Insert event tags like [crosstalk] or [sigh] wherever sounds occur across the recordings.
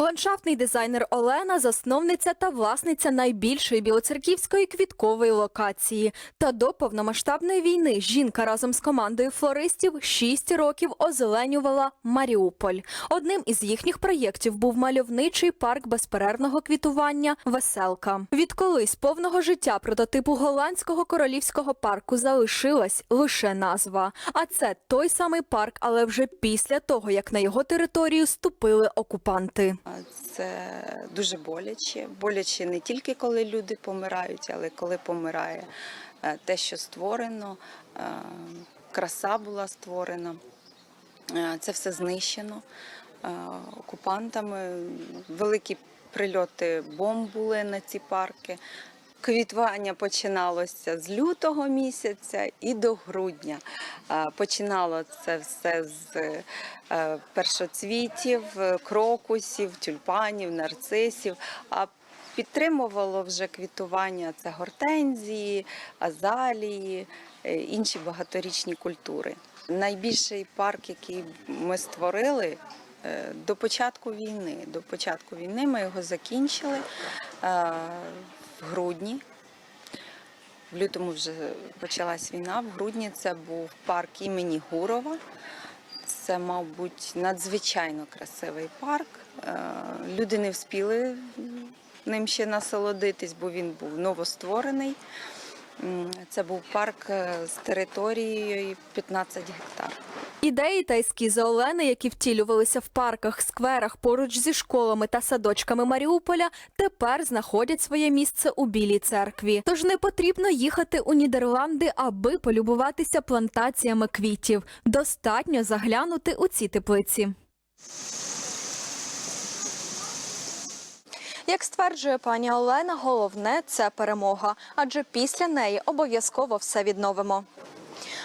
Ландшафтний дизайнер Олена, засновниця та власниця найбільшої білоцерківської квіткової локації. Та до повномасштабної війни жінка разом з командою флористів 6 років озеленювала Маріуполь. Одним із їхніх проєктів був мальовничий парк безперервного квітування Веселка. Від колись повного життя прототипу голландського королівського парку залишилась лише назва. А це той самий парк, але вже після того, як на його територію ступили окупанти. Це дуже боляче. Боляче не тільки коли люди помирають, але коли помирає е, те, що створено, е, краса була створена. Е, Це все знищено окупантами. Великі прильоти бомб були на ці парки. Квітування починалося з лютого місяця і до грудня. Починало це все з е, першоцвітів, крокусів, тюльпанів, нарцисів. А підтримувало вже квітування це гортензії, азалії, е, інші багаторічні культури. Найбільший парк, який ми створили. е, До початку війни. До початку війни ми його закінчили в грудні. В лютому вже почалась війна. В грудні це був парк імені Гурова. Це, мабуть, надзвичайно красивий парк. Е, Люди не вспіли ним ще насолодитись, бо він був новостворений. Це був парк е, з територією 15 гектар. Ідеї та ескізи Олени, які втілювалися в парках, скверах поруч зі школами та садочками Маріуполя, тепер знаходять своє місце у Білій церкві. Тож не потрібно їхати у Нідерланди, аби полюбуватися плантаціями квітів. Достатньо заглянути у ці теплиці. Як стверджує пані Олена, головне це перемога, адже після неї обов'язково все відновимо.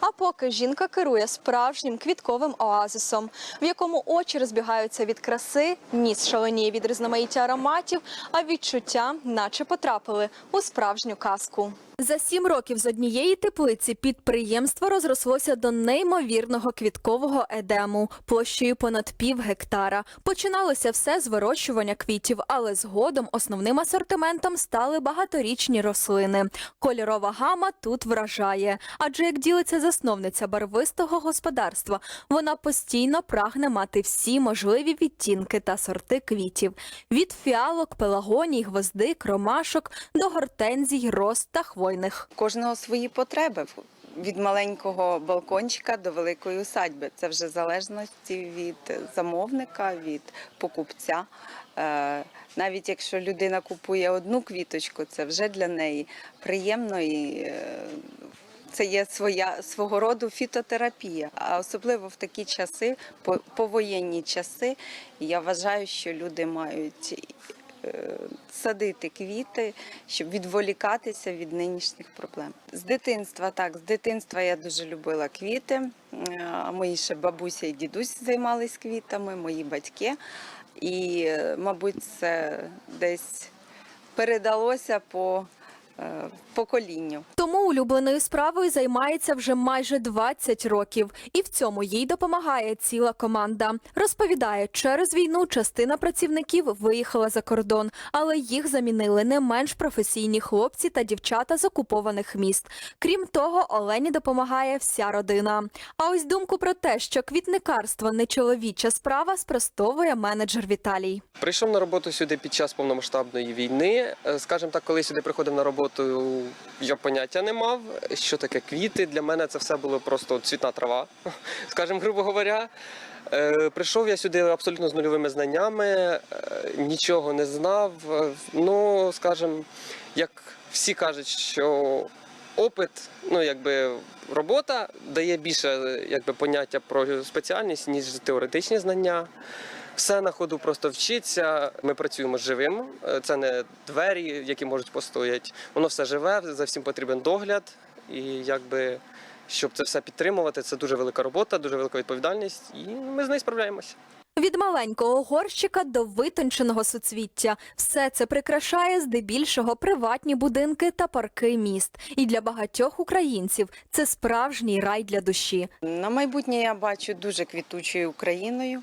А поки жінка керує справжнім квітковим оазисом, в якому очі розбігаються від краси, ніс шаленіє від різноманіття ароматів, а відчуття, наче потрапили у справжню казку. За сім років з однієї теплиці підприємство розрослося до неймовірного квіткового едему площею понад пів гектара. Починалося все з вирощування квітів, але згодом основним асортиментом стали багаторічні рослини. Кольорова гама тут вражає. Адже як ділиться засновниця барвистого господарства, вона постійно прагне мати всі можливі відтінки та сорти квітів: від фіалок, пелагоній, гвоздик, ромашок до гортензій, роз та хвойних. Кожного свої потреби. Від маленького балкончика до великої усадьби. Це вже залежності від замовника, від покупця. Е, Навіть якщо людина купує одну квіточку, це вже для неї приємно і е, це є своя свого роду фітотерапія. А особливо в такі часи, по- повоєнні часи, я вважаю, що люди мають е, садити квіти, щоб відволікатися від нинішніх проблем. З дитинства так, з дитинства я дуже любила квіти. Мої ще бабуся і дідусь займались квітами, мої батьки. І, е, мабуть, це десь передалося по поколінню. Тому улюбленою справою займається вже майже 20 років, і в цьому їй допомагає ціла команда. Розповідає, через війну частина працівників виїхала за кордон, але їх замінили не менш професійні хлопці та дівчата з окупованих міст. Крім того, Олені допомагає вся родина. А ось думку про те, що квітникарство не чоловіча справа, спростовує менеджер Віталій. Прийшов на роботу сюди під час повномасштабної війни. Е, Скажімо так, коли сюди приходив на роботу, я поняття не мав. Що таке квіти? Для мене це все було просто цвітна трава, [laughs] скажімо, грубо говоря. Е, Прийшов я сюди абсолютно з нульовими знаннями, е, нічого не знав. Е, Ну, скажімо, як всі кажуть, що опит, ну якби робота дає більше е, якби, поняття про спеціальність, ніж теоретичні знання. Все на ходу просто вчиться. Ми працюємо живим. Е, Це не двері, які можуть постояти. Воно все живе, за всім потрібен догляд. І якби щоб це все підтримувати, це дуже велика робота, дуже велика відповідальність, і ми з нею справляємося. Від маленького горщика до витонченого суцвіття все це прикрашає здебільшого приватні будинки та парки міст. І для багатьох українців це справжній рай для душі. На майбутнє я бачу дуже квітучою Україною.